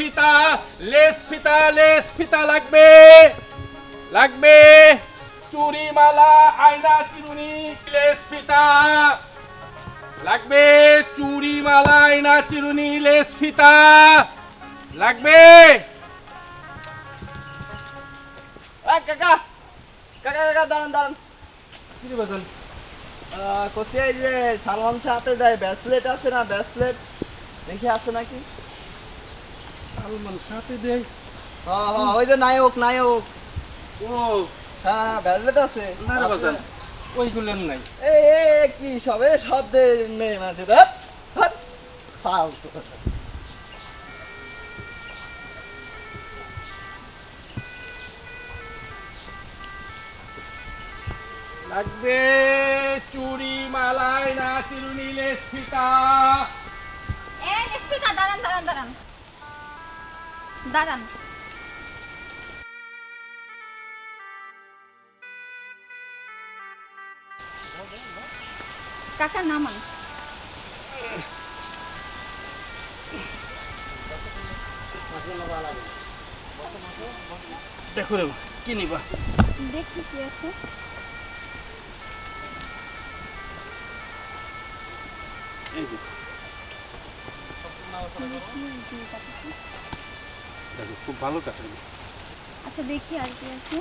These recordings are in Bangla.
ফিতা লেস ফিতা লেস ফিতা লাগবে। লাগবে চুরি মালা আয়না চিরুনি লেস ফিতা। লাগবে চুরি মালা আয়না চিরুনি লেস ফিতা। লাগবে। কাকা কাকা কাকা দাঁড়ান দাঁড়ান। কি কচি এই যে সালমান শাহ হাতে দেয় ব্যাসলেট আছে না ব্যাসলেট দেখি আছে নাকি? সালমান সাথে দেয়। হ্যাঁ হ্যাঁ ওই যে নায়ক নায়ক। ও হ্যাঁ আছে। না রে বাজান ওইগুলোর নাই। এই, কি সবে শব্দে ফালতু লাগবে চুরি মালাই না চিরুনি লেস ফিতা এই নিস্পিতা দাঁড়ান দাঁড়ান দাঁড়ান। দাঁড়ান। কাকা নামান। দেখো রে কি নিবা? দেখি কি আছে। এই যে। খুব ভালো আচ্ছা দেখি আর কি আছে।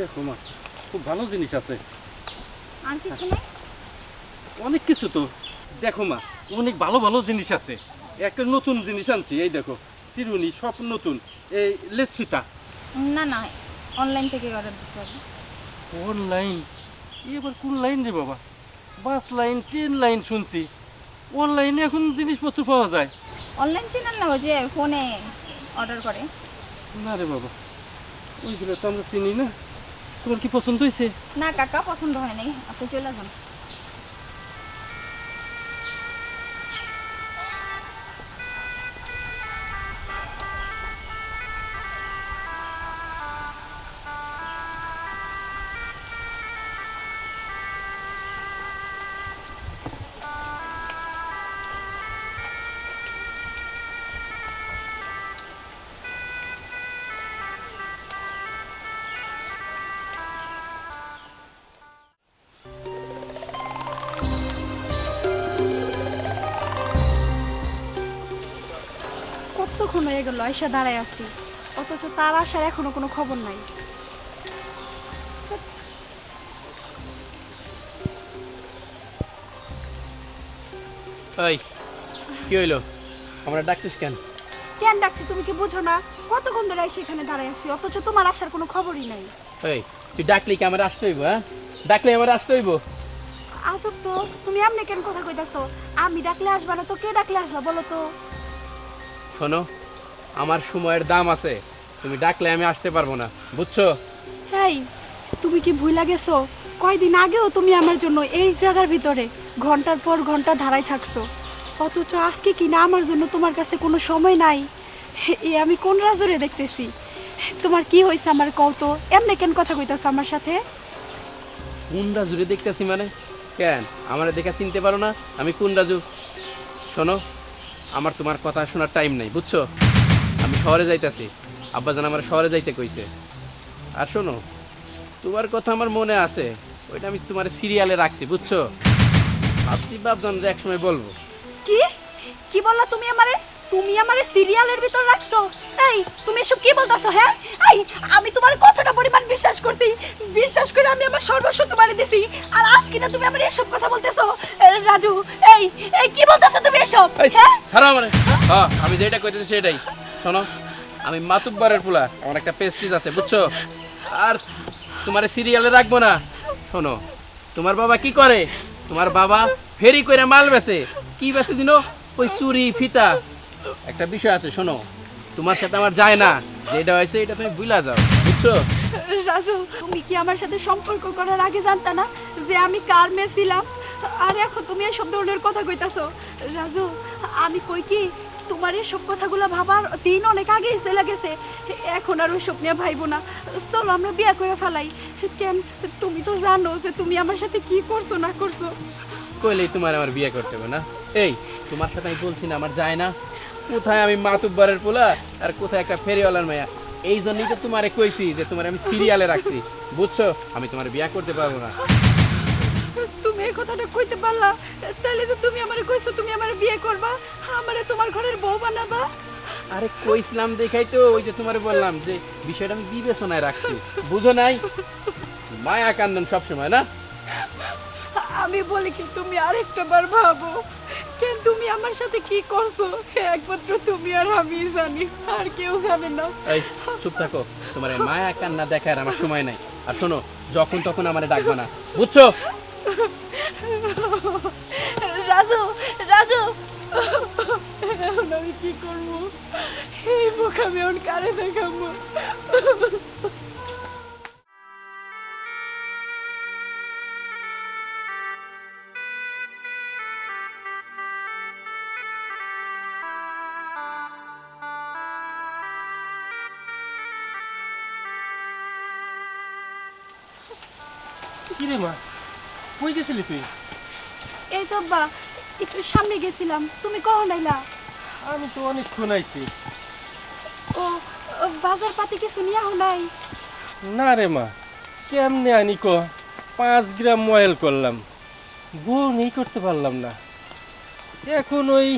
দেখো মা খুব ভালো জিনিস আছে। আর কিছু নেই? অনেক কিছু তো। দেখো মা অনেক ভালো ভালো জিনিস আছে। একটা নতুন জিনিস আনছি এই দেখো চিরুনি সব নতুন। এই লেস ফিতা। না না অনলাইন থেকে অর্ডার দিতে হবে। অনলাইন এবার কোন লাইন রে বাবা? বাস লাইন ট্রেন লাইন শুনছি। অনলাইনে এখন জিনিসপত্র পাওয়া যায়। অনলাইন চেনেন না ওই যে ফোনে অর্ডার করে? না রে বাবা ওইগুলো তো আমরা চিনি না। তোমার কি পছন্দ হয়েছে? না কাকা পছন্দ হয় নাই। আপনি চলে যান। হয়ে গেল আয়সা দাঁড়ায় আছি। অথচ তার আসার এখনও কোনো খবর নাই। কি হইল? আমরা ডাকছিস কেন? কেন ডাকছি তুমি কি বুঝো না? কতক্ষণ ধরে আইসা এখানে দাঁড়ায় আছি? অথচ তোমার আসার কোনো খবরই নাই। ওই তুই ডাকলি কি আমার আসতে হইব হ্যাঁ? ডাকলে আমার আসতে হইব? আজব তো তুমি আমনে কেন কথা কইতাছো? আমি ডাকলে আসবা না তো কে ডাকলে আসবা বলো তো? শোনো আমার সময়ের দাম আছে। তুমি ডাকলে আমি আসতে পারব না বুঝছ? হেই তুমি কি ভুল গেছো? কয়দিন আগেও তুমি আমার জন্য এই জায়গার ভিতরে ঘণ্টার পর ঘণ্টা ধারায় থাকছো। অথচ আজকে কি না আমার জন্য তোমার কাছে কোনো সময় নাই। এ আমি কোন রাজরে দেখতেছি? তোমার কি হয়েছে আমার কও তো এমনি কেন কথা কইতাছো আমার সাথে? কোন রাজুরে দেখতেছি মানে? কেন? আমার দেখা চিনতে পারো না? আমি কোন রাজু? শোনো আমার তোমার কথা শোনার টাইম নাই বুঝছ? আমি শহরে যাইতাছি। আব্বাজান আমার শহরে যাইতে কইছে। আর শোনো তোমার কথা আমার মনে আছে ওইটা আমি তোমার সিরিয়ালে রাখছি বুঝছ? ভাবছি বাপজান এক সময় বলব। কি? কি বললা তুমি আমারে? তুমি আমারে সিরিয়ালের ভিতর রাখছো? এই তুমি এসব কি বলতাছো হ্যাঁ? এই আমি তোমার কতটা পরিমাণ বিশ্বাস করছি। বিশ্বাস করে আমি আমার সর্বস্ব তোমারে দিছি। আর আজ কিনা তুমি আমার এসব কথা বলতেছো। রাজু এই এই কি বলতেছো তুমি এসব? হ্যাঁ? ছাড়ো আমারে। হ্যাঁ আমি যেটা কইতেছি সেটাই। শোনো, আমি মাতুব্বারের পোলা, আমার একটা পেস্টিজ আছে, বুঝছ? আর তোমার সিরিয়ালে রাখব না। শোনো, তোমার বাবা কি করে? তোমার বাবা ফেরি করে মাল বেচে। কি বেচে জিনো? ওই চুরি, ফিতা। একটা বিষয় আছে, শোনো, তোমার সাথে আমার যায় না। যেটা হয়েছে, এটা তুমি ভুলা যাও, বুঝছ? রাজু, তুমি কি আমার সাথে সম্পর্ক করার আগে জানতা না যে আমি কার মেয়ে ছিলাম? আর এখন তুমি এসব ধরনের কথা কইতাছো। রাজু, আমি কই কি? তোমার এসব কথাগুলো ভাবার দিন অনেক আগেই চলে গেছে। এখন আর ওইসব নিয়ে ভাইবো না। চলো, আমরা বিয়ে করে ফেলাই। কেন? তুমি তো জানো যে তুমি আমার সাথে কি করছ, না করছ। কইলেই তোমার আমার বিয়ে করতে হবে না। এই, তোমার সাথে আমি বলছি না, আমার যায় না। কোথায় আমি মাতুব্বারের পোলা? আর কোথায় একটা ফেরিওয়ালার মেয়া এই জন্যই তো তোমারে কইছি যে তোমার আমি সিরিয়ালে রাখছি। বুঝছ? আমি তোমার বিয়ে করতে পারব না। কথাটা কইতে পারলা? তাহলে যে তুমি আমারে কইছো তুমি আমার বিয়ে করবা? আমারে তোমার ঘরের বউ বানাবা? আরে কইছিলাম দেখাই তো ওই যে তোমারে বললাম যে বিষয়টা আমি বিবেচনায় রাখছি। বুঝো নাই? মায়া কান্দন সবসময় না? আমি বলি কি তুমি আরেকটা বার ভাবো। কেন তুমি আমার সাথে কি করছ? একমাত্র তুমি আর আমি জানি আর কেউ জানে না। এই চুপ থাকো। তোমার মায়া কান্না দেখার আমার সময় নাই। আর শোনো যখন তখন আমারে ডাকবা না। বুঝছ? রাজু রাজু। এখন আমি কি করব? এই মুখ আমি এখন কারে দেখাবো? গেছিলি তুই? এই তো বা একটু সামনে গেছিলাম। তুমি কখন আইলা? আমি তো অনেকক্ষণ আইছি। ও বাজার পাতি কিছু নিয়ে নাই? না রে মা কেমনে আনি ক? পাঁচ গ্রাম ময়েল করলাম। বউ নেই করতে পারলাম না। এখন ওই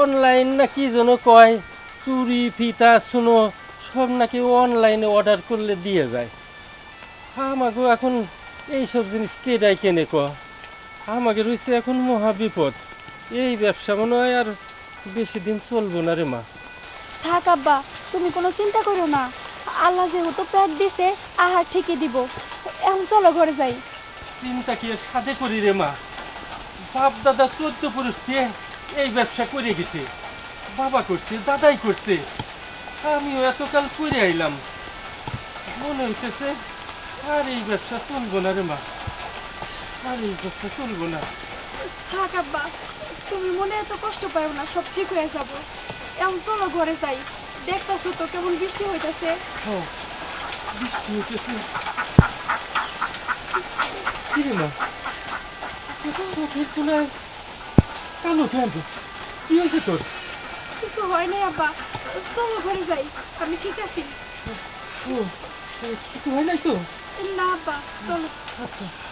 অনলাইন না কি যেন কয় চুরি ফিতা শুনো সব নাকি অনলাইনে অর্ডার করলে দিয়ে যায়। আমাকে এখন এইসব জিনিস কেডাই কেনে ক আমাকে রয়েছে এখন মহা বিপদ। এই ব্যবসা মনে হয় আর বেশি দিন চলবো না রে মা। থাক আব্বা তুমি কোনো চিন্তা করো না। আল্লাহ যেহেতু পেট দিছে আহার ঠিকই দিব। এখন চলো ঘরে যাই। চিন্তা কি সাথে করি রে মা? বাপ দাদা চোদ্দ পুরুষ দিয়ে এই ব্যবসা করে গেছে। বাবা করছে দাদাই করছে। আমিও এতকাল করে আইলাম। মনে হইতেছে আর এই ব্যবসা চলবো না রে মা। আর এই ব্যবসা চলবো না থাক আব্বা তুমি মনে এত কষ্ট পাও না সব ঠিক হয়ে যাব। এখন চলো ঘরে যাই। দেখতেছো তো কেমন বৃষ্টি হইতাছে। বৃষ্টি হইতেছে। কি রে মা? চোখের কোনায় কালো কেন কি হয়েছে তোর? কিছু হয় নাই আব্বা চলো ঘরে যাই। আমি ঠিক আছি। কিছু হয় নাই তো? না আব্বা চলো আচ্ছা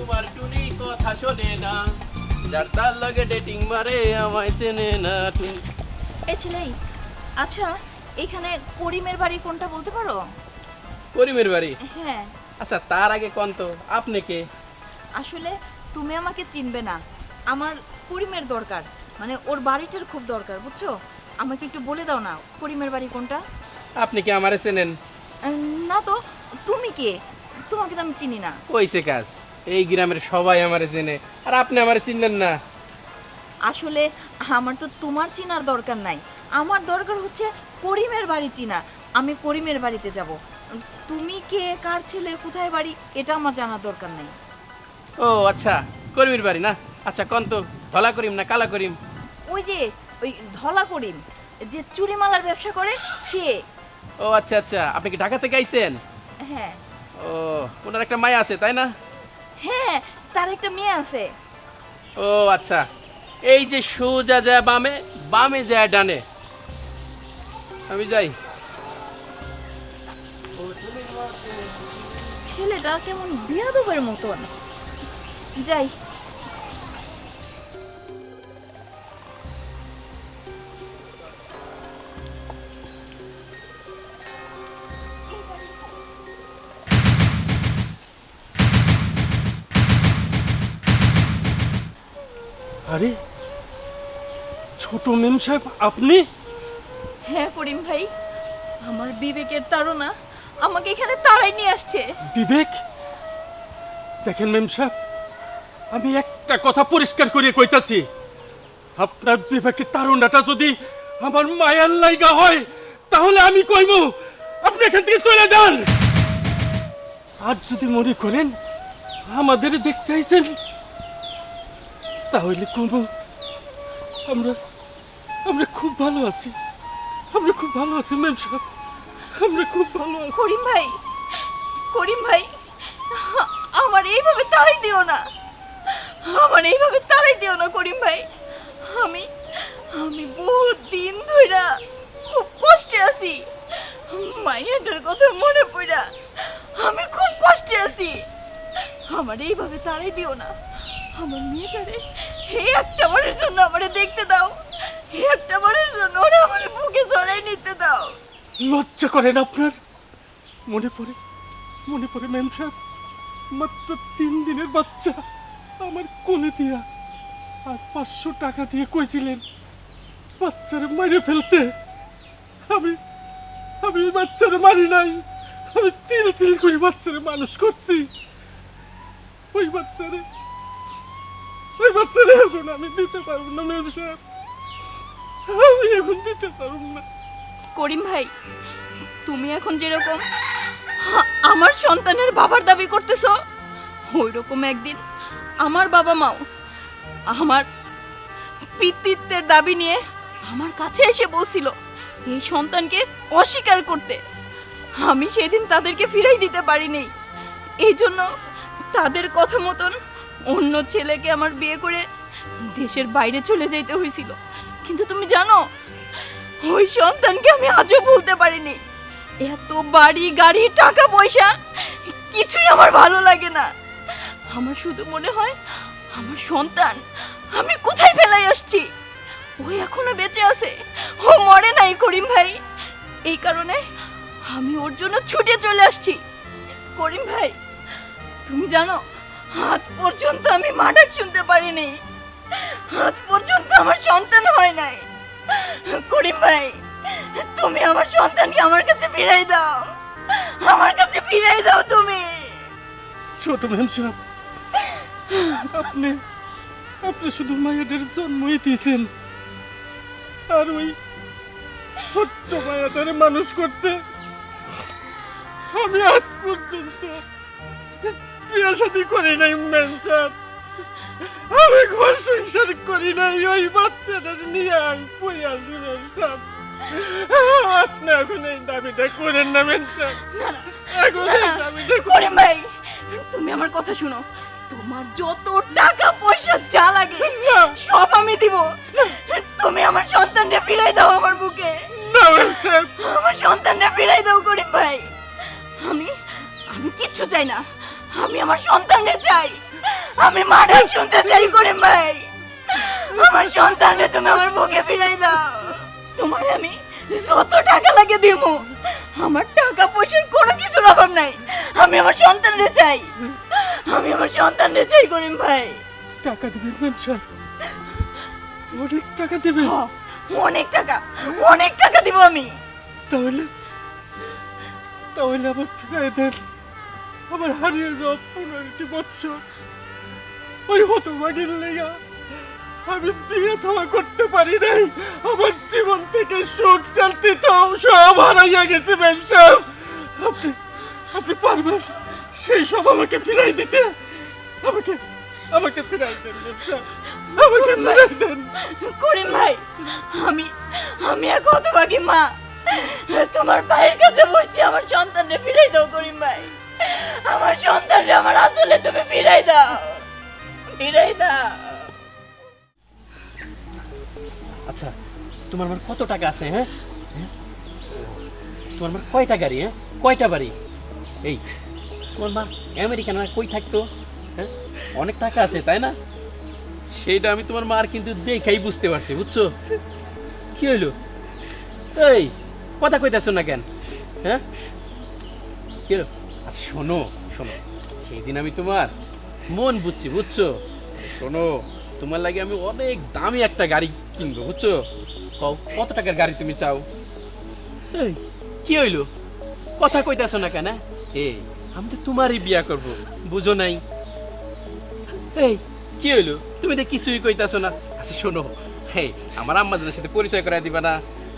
তোমার টুনি কথা শোনে না। যার তার লগে ডেটিং মারে আমায় চেনে না টুনি। এই ছেলেই আচ্ছা এখানে করিমের বাড়ি কোনটা বলতে পারো? করিমের বাড়ি? হ্যাঁ। আচ্ছা তার আগে কোন তো? আপনি কে? আসলে তুমি আমাকে চিনবে না। আমার করিমের দরকার। মানে ওর বাড়িটার খুব দরকার বুঝছ? আমাকে একটু বলে দাও না করিমের বাড়ি কোনটা? আপনি কি আমারে চেনেন? না তো তুমি কে? তোমাকে তো আমি চিনি না। কইছে কাজ? এই গ্রামের সবাই আমারে চেনে। আর আপনি আমারে চিনলেন না। আসলে আমার তো তোমার চিনার দরকার নাই। আমার দরকার হচ্ছে করিমের বাড়ি চিনা। আমি করিমের বাড়িতে যাব। তুমি কে কার ছেলে কোথায় বাড়ি এটা আমার জানার দরকার নেই। ও আচ্ছা করিমের বাড়ি না? আচ্ছা কোন তো ধলা করিম না কালা করিম? ওই যে ওই ধলা করিম যে চুরিমালার ব্যবসা করে সে। ও আচ্ছা আচ্ছা আপনি কি ঢাকা থেকে আইছেন? হ্যাঁ। ও ওনার একটা মায়া আছে তাই না? হ্যাঁ তার একটা মেয়ে আছে। ও আচ্ছা। এই যে সোজা যায় বামে বামে যায় ডানে। আমি যাই। ছেলেটা কেমন বিয়াদবের মতন। যাই। আরে ছোট মেম সাহেব আপনি? হ্যাঁ করিম ভাই আমার বিবেকের তাড়না আমাকে এখানে তাড়াই নিয়ে আসছে। বিবেক? দেখেন মেম সাহেব আমি একটা কথা পরিষ্কার করে কইতাছি। আপনার বিবেকের তারুণাটা যদি আমার মায়ার লাইগা হয় তাহলে আমি কইব আপনি এখান থেকে চলে যান। আর যদি মনে করেন আমাদের দেখতে আইছেন তাহলে কোনো, আমরা আমরা খুব ভালো আছি। আমরা খুব ভালো আছি মেম সাহেব। আমরা খুব ভালো আছি। করিম ভাই করিম ভাই, আমার এইভাবে তাড়াই দিও না। আমার এইভাবে তাড়াই দিও না, করিম ভাই। আমি আমি বহুত দিন ধইরা খুব কষ্টে আছি। মাইয়াটার কথা মনে পড়া আমি খুব কষ্টে আছি। আমার এইভাবে তাড়াই দিও না। আমার মেয়েটারে এই একটা বারের জন্য আমারে দেখতে দাও। এই একটা বারের জন্য ওরা আমার বুকে জড়াই নিতে দাও। লজ্জা করেন আপনার? মনে পড়ে মনে পড়ে ম্যাম সাহেব, মাত্র তিন দিনের বাচ্চা আমার কোলে দিয়া আর পাঁচশো টাকা দিয়ে কইছিলেন বাচ্চারে মারে ফেলতে। আমি আমি বাচ্চারে মারি নাই, আমি তিল তিল করে বাচ্চারে মানুষ করছি। ওই বাচ্চারে বাচ্চারে এখন আমি দিতে পারব না ম্যাম সাহেব। আমি এখন দিতে পারব না। করিম ভাই, তুমি এখন যেরকম আমার সন্তানের বাবার দাবি করতেছো ওই রকম একদিন আমার বাবা মাও আমার পিতৃত্বের দাবি নিয়ে আমার কাছে এসে বলছিল এই সন্তানকে অস্বীকার করতে। আমি সেদিন তাদেরকে ফিরাই দিতে পারিনি। এই জন্য তাদের কথা মতন অন্য ছেলেকে আমার বিয়ে করে দেশের বাইরে চলে যেতে হয়েছিল কিন্তু তুমি জানো, ওই সন্তানকে আমি আজও ভুলতে পারিনি। এত বাড়ি, গাড়ি, টাকা, পয়সা, কিছুই আমার ভালো লাগে না। আমার শুধু মনে হয়, আমার সন্তান, আমি কোথায় ফেলাই আসছি? ওই এখনও বেঁচে আছে। ও মরে নাই, করিম ভাই। এই কারণে আমি ওর জন্য ছুটে চলে আসছি। করিম ভাই, তুমি জানো আজ পর্যন্ত আমি মাডাক শুনতে পারিনি। হাত পর্যন্ত আমার সন্তান হয় নাই। করিম ভাই, তুমি আমার সন্তানকে আমার কাছে ফিরাই দাও। আমার কাছে ফিরাই দাও তুমি। ছোট ম্যাম সাহেব, আপনি আপনি শুধু মায়াদের জন্মই দিয়েছেন। আর ওই ছোট্ট মায়াদের মানুষ করতে আমি আজ পর্যন্ত বিয়ে শাদী করি নাই সাহেব আমি ঘর সংসার করি নাই ওই বাচ্চাদের নিয়ে আমি পড়ে আছি সাহেব আপনি এখন এই দাবিটা করেন না সাহেব এখন এই দাবিটা করিম ভাই তুমি আমার কথা শুনো। তোমার যত টাকা পয়সা যা লাগে সব আমি দিব। তুমি আমার সন্তানকে ফিরাই দাও আমার বুকে। আমার সন্তানকে ফিরাই দাও করিম ভাই। আমি আমি কিচ্ছু চাই না। আমি আমার সন্তানকে চাই। আমি মারা শুনতে চাই করিম ভাই। আমার সন্তানকে তুমি আমার বুকে ফিরাই দাও। তোমার আমি যত টাকা লাগে দিব আমার টাকা পয়সার কোনো কিছুর অভাব নাই। আমি আমার সন্তানকে চাই। আমি আমার সন্তানকে চাই করিম ভাই। টাকা দেবেন সাহেব অনেক টাকা দেবেন। হ, অনেক টাকা। অনেক টাকা দিব আমি। তাহলে তাহলে আমার ফিরাই দেন। আমার হারিয়ে যাওয়া পনেরোটি বছর ওই হতভাগির লেগা আমি বিয়ে থামা করতে পারি নাই। আমার জীবন থেকে সুখ, শান্তি তো সব হারাইয়া গেছে সাহেব আপনি আপনি পারবেন সেই সব আমাকে ফিরাই দিতে। আমাকে আমাকে ফিরাই দেন আমাকে ফিরাই দেন। করিম ভাই, আমি আমি এক হতভাগী মা। তোমার ভাইয়ের কাছে বসছি, আমার সন্তানকে ফিরাই দাও করিম ভাই। আমার সন্তানকে আমার আসলে তুমি ফিরাই দাও। ফিরাই দাও। আচ্ছা তোমার আমার কত টাকা আছে হ্যাঁ? তোমার মা কয়টা গাড়ি হ্যাঁ? কয়টা বাড়ি? এই, তোমার মা আমেরিকান কই থাকতো? হ্যাঁ? অনেক টাকা আছে, তাই না? সেইটা আমি তোমার মার কিন্তু দেখাই বুঝতে পারছি, বুঝছ? কি হইল? এই, কথা কইতাছো না কেন হ্যাঁ? কি আচ্ছা শোনো শোনো সেই দিন আমি তোমার মন বুঝছি, বুঝছ? শোনো, তোমার লাগে আমি অনেক দামি একটা গাড়ি কিনবো, বুঝছ? কত টাকার গাড়ি তুমি চাও? কি হইল? কথা কইতাছো না কেন এই, আমি তো তোমারই বিয়া করব, বুঝো নাই? এই, কি হইল? তুমি তো কিছুই কইতাছো না। আচ্ছা শোনো হে আমার আম্মা জানের সাথে পরিচয় করাই দিবা না।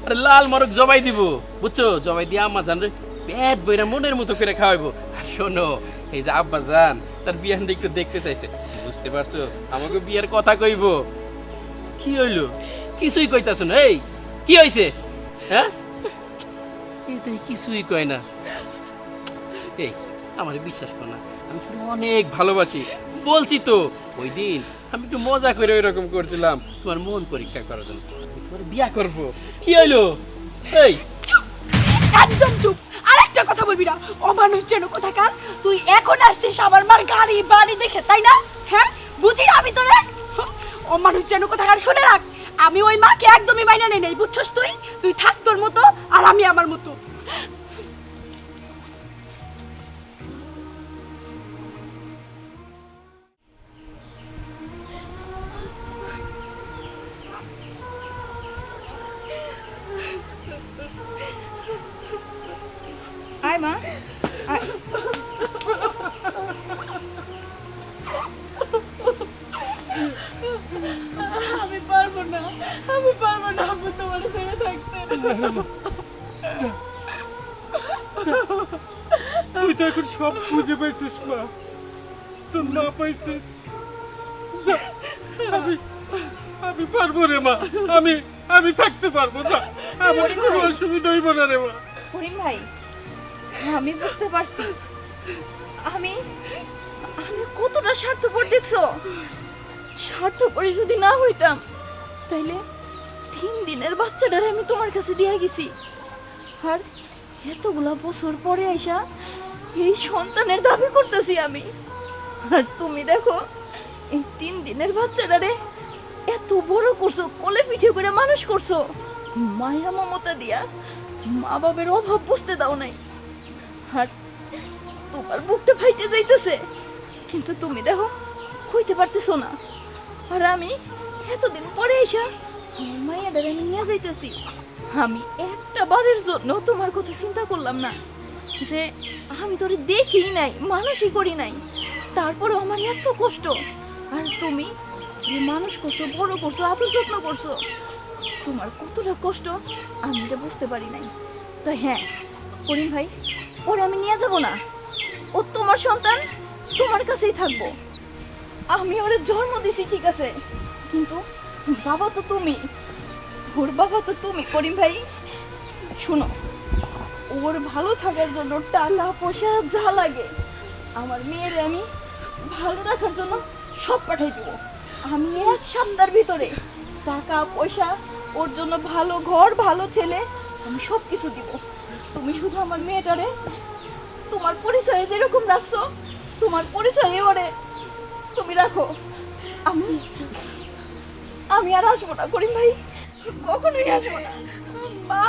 আরে লাল মরক জবাই দিব, বুঝছ? জবাই দিয়ে আম্মা জান পেট বইরা মনের মতো করে খাওয়াইবো। আর শোনো, এই যে আব্বা জান তার বিয়ান একটু দেখতে চাইছে। বুঝতে পারছ? আমাকে বিয়ের কথা কইবো। কি হইল? কিছুই কইতাছো না, এই, কি হইছে? হ্যাঁ? এটাই কিছুই কয় না। এই, আমার বিশ্বাস কর না, আমি অনেক ভালোবাসি। বলছি তো, ওই দিন আমি একটু মজা করে ওই রকম করছিলাম। তোমার মন পরীক্ষা করার জন্য। তোমার বিয়া করব। কি হইল? এই একদম চুপ। আর একটা কথা বলবি না। অমানুষ যেন কোথাকার, তুই এখন আসছিস আমার মার গাড়ি বাড়ি দেখে, তাই না? হ্যাঁ? বুঝি না আমি তোরে? অমানুষ যেন কোথাকার, শুনে রাখ, আমি ওই মাকে একদমই মাইনা নেই নেই, বুঝছস তুই? তুই থাক তোর মতো, আর আমি আমার মতো। মা আমি পারব না আমি পারব না আমি তোমার ছেড়ে থাকতে। তুই তো এখন সব বুঝে পাইছিস মা। তোর মা পাইছিস। আমি আমি পারব রে মা। আমি আমি থাকতে পারব যা। আমার কোনো অসুবিধা হইব না রে মা। করিম ভাই আমি বুঝতে পারছি। আমি আমি কতটা স্বার্থপর দেখছ? স্বার্থপর যদি না হইতাম, তাইলে তিন দিনের বাচ্চাটারে আমি তোমার কাছে দিয়ে গেছি। আর এতগুলা বছর পরে আইসা এই সন্তানের দাবি করতেছি আমি। আর তুমি দেখো, এই তিন দিনের বাচ্চাটারে এত বড় করছ, কোলে পিঠে করে মানুষ করছ। মায়া মমতা দিয়া মা বাবার অভাব বুঝতে দাও নাই। আর তোমার বুকটা ফাইটে যাইতেছে। কিন্তু তুমি দেখো, কইতে পারতেছো না। আর আমি এতদিন পরে এসা মায়েদের আমি নিয়ে যাইতেছি। আমি একটা বারের জন্য তোমার কথা চিন্তা করলাম না। যে আমি তোরে দেখি নাই, মানুষই করি নাই। তারপরে আমার এত কষ্ট। আর তুমি মানুষ করছ, বড় করছ এত যত্ন করছ, তোমার কতটা কষ্ট আমি এটা বুঝতে পারি নাই। তাই হ্যাঁ করিম ভাই ওরে, আমি নিয়ে যাব না। ও তোমার সন্তান, তোমার কাছেই থাকব। আমি ওরে জন্ম দিছি, ঠিক আছে। কিন্তু বাবা তো তুমি। ওর বাবা তো তুমি, করিম ভাই। শোনো, ওর ভালো থাকার জন্য টাকা পয়সা যা লাগে, আমার মেয়ের আমি ভালো রাখার জন্য সব পাঠাই দেবো। আমি এক সপ্তাহের ভিতরে টাকা পয়সা ওর জন্য ভালো ঘর, ভালো ছেলে, আমি সব কিছু দিব। তুমি শুধু আমার মেয়েটারে, তোমার পরিচয়ে যেরকম রাখছো, তোমার পরিচয়ে ওরে তুমি রাখো। আমি আমি আর আসব না, করিম ভাই, কখনোই আসব না। মা!